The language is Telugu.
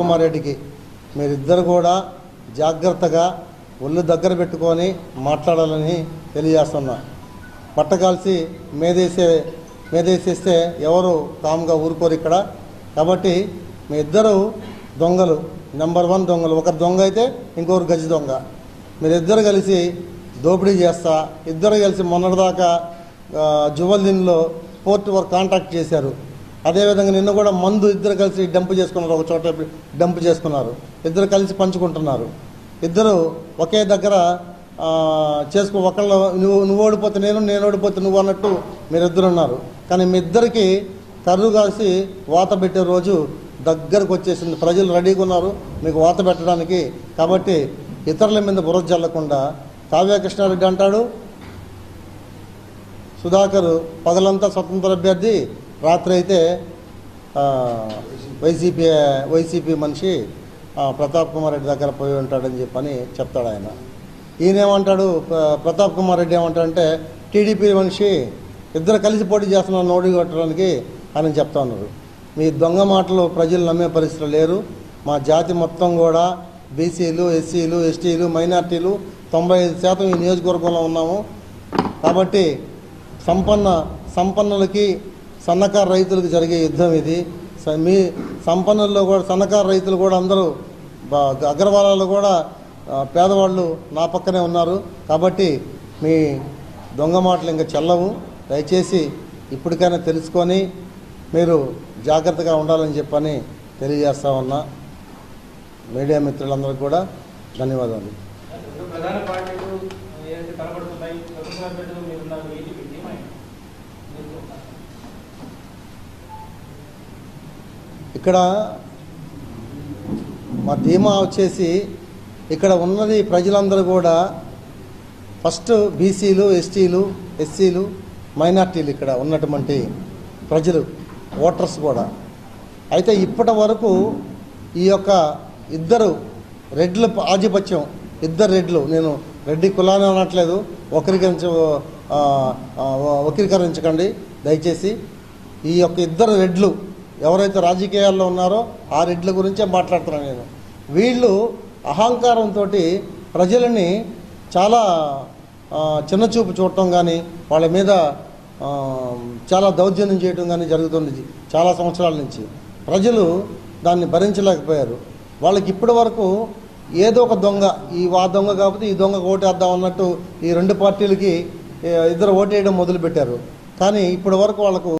కుమారెడ్డికి మీరిద్దరు కూడా జాగ్రత్తగా ఒళ్ళు దగ్గర పెట్టుకొని మాట్లాడాలని తెలియజేస్తున్నా. పట్టకాల్సి మేదేసే మేదేసేస్తే ఎవరు కామ్గా ఊరుకోరు ఇక్కడ. కాబట్టి మీ ఇద్దరు దొంగలు నెంబర్ వన్ దొంగలు. ఒకరు దొంగ అయితే ఇంకొకరు గజి దొంగ. మీరిద్దరు కలిసి దోపిడీ చేస్తా ఇద్దరు కలిసి మొన్నటిదాకా జువల్ జువల్దిన్లో పోర్ట్ వర్క్ కాంటాక్ట్ చేశారు. అదేవిధంగా నిన్న కూడా మందు ఇద్దరు కలిసి డంప్ చేసుకున్నారు ఒక చోట డంప్ చేసుకున్నారు. ఇద్దరు కలిసి పంచుకుంటున్నారు. ఇద్దరు ఒకే దగ్గర చేసుకో ఒకళ్ళు నువ్వు నువ్వు ఓడిపోతే నేను నేను ఓడిపోతే నువ్వు అన్నట్టు మీరిద్దరు ఉన్నారు. కానీ మీ ఇద్దరికి కర్రు కాసి వాత పెట్టే రోజు దగ్గరకు వచ్చేసింది. ప్రజలు రెడీగా ఉన్నారు. మీకు వాత పెట్టడానికి. కాబట్టి ఇతరుల మీద బురద జల్లకుండా కావ్య కృష్ణారెడ్డి అంటాడు సుధాకర్ పగలంతా స్వతంత్ర అభ్యర్థి రాత్రి అయితే వైసీపీ వైసీపీ మనిషి ప్రతాప్ కుమార్ రెడ్డి దగ్గర పోయి ఉంటాడని చెప్పని చెప్తాడు ఆయన. ఈయనేమంటాడు? ప్రతాప్ కుమార్ రెడ్డి ఏమంటాడంటే టీడీపీ మనిషి ఇద్దరు కలిసి పోటీ చేస్తున్నారు నోటి కొట్టడానికి ఆయన చెప్తా ఉన్నారు. మీ దొంగ మాటలు ప్రజలు నమ్మే పరిస్థితులు లేరు. మా జాతి మొత్తం కూడా బీసీలు ఎస్సీలు ఎస్టీలు మైనార్టీలు తొంభై ఐదు శాతం ఈ నియోజకవర్గంలో ఉన్నాము. కాబట్టి సంపన్న సంపన్నులకి సన్నకారు రైతులకు జరిగే యుద్ధం ఇది. స- మీ సంపన్నుల్లో కూడా సన్నకారు రైతులు కూడా అందరూ బా- కూడా పేదవాళ్ళు నా పక్కనే ఉన్నారు. కాబట్టి మీ దొంగ మాటలు ఇంకా చెల్లవు. దయచేసి ఇప్పటికైనా తెలుసుకొని మీరు జాగ్రత్తగా ఉండాలని చెప్పని తెలియజేస్తా ఉన్నా. మీడియా మిత్రులందరికీ కూడా ధన్యవాదాలు. ప్రధాన పార్టీలు ఏదైతే ఇక్కడ మా ధీమా వచ్చేసి ఇక్కడ ఉన్నది ప్రజలందరూ కూడా ఫస్ట్ బీసీలు ఎస్టీలు ఎస్సీలు మైనార్టీలు ఇక్కడ ఉన్నటువంటి ప్రజలు ఓటర్స్ కూడా. అయితే ఇప్పటి వరకు ఈ యొక్క ఇద్దరు రెడ్ల ఆధిపత్యం ఇద్దరు రెడ్లు నేను రెడ్డి కులాన్ని అనట్లేదు వక్రీకరించ వక్రీకరించకండి దయచేసి ఈ యొక్క ఇద్దరు రెడ్లు ఎవరైతే రాజకీయాల్లో ఉన్నారో ఆ రెడ్ల గురించే మాట్లాడుతున్నాను నేను. వీళ్ళు అహంకారంతో ప్రజలని చాలా చిన్నచూపు చూడటం కానీ వాళ్ళ మీద చాలా దౌర్జన్యం చేయటం కానీ జరుగుతుంది చాలా సంవత్సరాల నుంచి. ప్రజలు దాన్ని భరించలేకపోయారు. వాళ్ళకి ఇప్పటి వరకు ఏదో ఒక దొంగ ఈ ఆ దొంగ కాకపోతే ఈ దొంగ ఓటేద్దాం అన్నట్టు ఈ రెండు పార్టీలకి ఇద్దరు ఓటేయడం మొదలుపెట్టారు. కానీ ఇప్పటి వరకు వాళ్ళకు